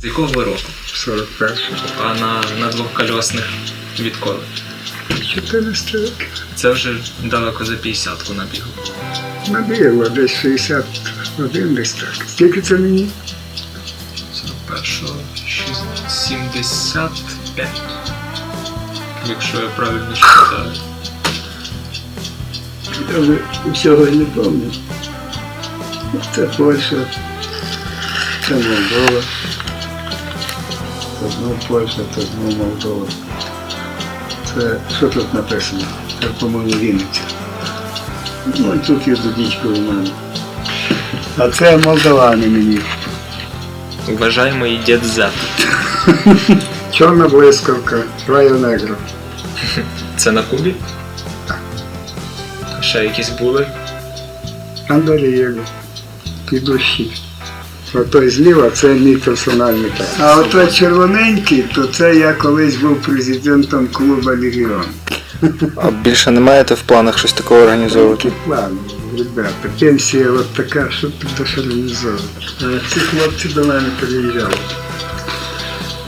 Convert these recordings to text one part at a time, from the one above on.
З якого ви року? 41 А на, на двохкольосних відколи? 14 років. Це вже далеко за 50-ку набігу. Набігло десь 61 десь так. Скільки це мені? 41-го, 75. Якщо я правильно считаю. Я вже всього не пам'ятаю. Це Польща, це Молдова. Це знову Польща, це знову Молдова. Це що тут написано? Це, по-моєму, Вінниця. Ну, і тут є дідічко у мене. А це молдавани мені. Її дід Z. Чорна блискавка, Райо Негро. Це на Кубі? Ще якісь були? Андалієві, підущі. Отой зліва це мій персональний так. А отой червоненький, то це я колись був президентом клубу Легіон. А більше не маєте в планах щось такого організовувати? План, ребята, пенсія от така, що тут до що організовувати. А ці хлопці до мене приїжджали.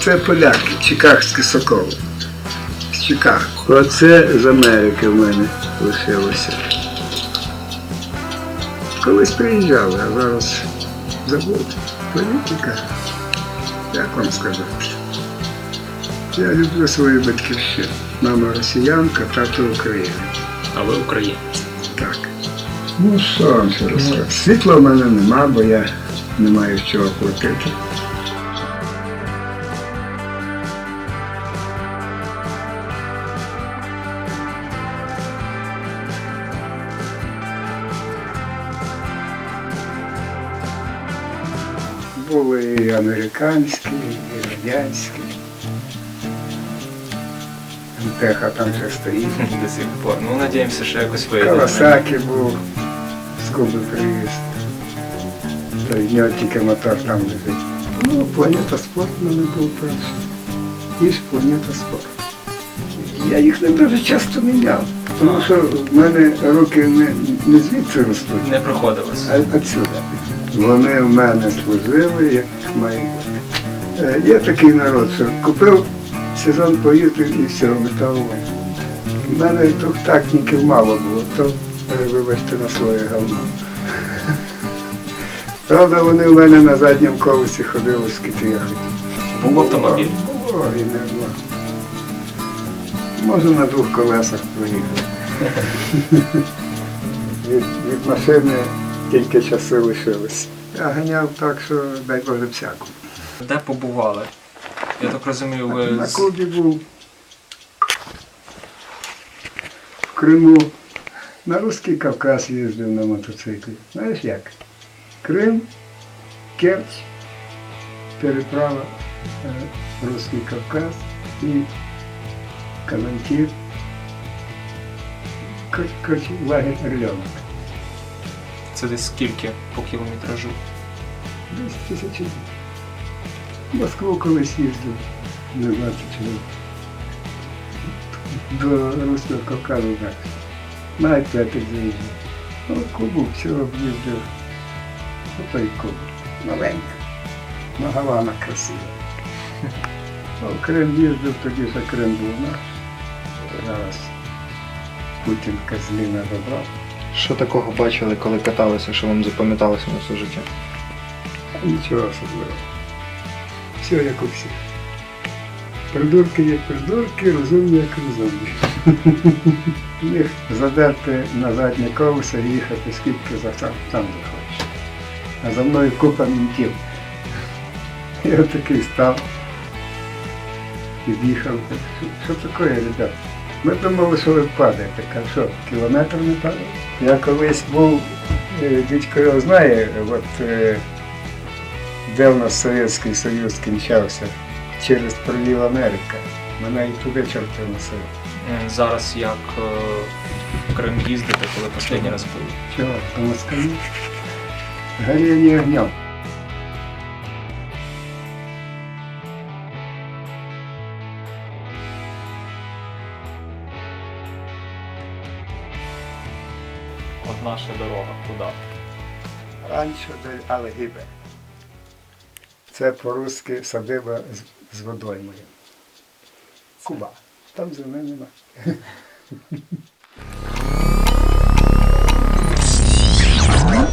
Це поляки, чикагські соколи. Чикаго. Оце з Америки в мене лишилося. Колись приїжджали, а зараз забув. Політика. Як вам сказати? Я люблю свою батьківщину. Мама росіянка, тато українець. А ви українець. Так. Ну що вам ще розказати? Світла в мене нема, бо я не маю чого платити. Були і американські, і радянські. Теха там ще стоїть. До сих пор. Ну, надіємося, що якось вийде. Кавасаки був з Куби приїзд. Та в нього тільки мотор там лежить. Ну, планета спорт в мене був перший. І планета спорт. Я їх не дуже часто міняв. Тому що в мене руки не, не звідси ростуть, Не проходилось. а відсюди. Вони в мене служили, як має бути. Е, Є такий народ, що купив сезон поїздив і все, металово. У мене трьохтактників мало було, то вибачте на своє говно. Правда, вони в мене на задньому колесі ходили, я хотів. Був автомобіль. Було і не було. Може на двох колесах проїхати. від, від машини тільки часи лишились. Я ганяв так, що дай Боже всяку. Де побували? Я так розумію, ви На Кубі був. В Криму. На Руський Кавказ їздив на мотоциклі. Знаєш як? Крим, Керч, переправа е, Руський Кавказ і Калантір. Лагерь Орленок. Це десь скільки по кілометражу? Десь тисячі. Москву колись їздив, не знаю. До Руського Кавказу так. Навіть п'ятий заїздив. Ну, Кубу всього об'їздив. Ото й Кубу. Маленька. Ну, Гавана красива. Ну, Крим їздив, тоді ще Крим був наш. Зараз Путін Казліна забрав. Що такого бачили, коли каталися, що вам запам'яталося на все життя? Нічого особливого. Все як у всіх. Придурки як придурки, розумні як розумні. Їх задерти на заднє колесо і їхати скільки за сам, сам захочеш. А за мною купа мінтів. Я такий став. Під'їхав. Що, таке, ребят? Ми думали, що ви падаєте. Кажу, що, кілометр не падає? Я колись був, е, дідько його знає, от е, де в нас Совєтський Союз кінчався через пролів Америка. Мене і туди чорти носили. Зараз як е, в Крим їздите, коли останній раз були? Чого? По Москві? Горіння огнем. От наша дорога, куди? Раніше дали Алгібе. Це по-русски садиба з водоймою. Куба. Там землі нема.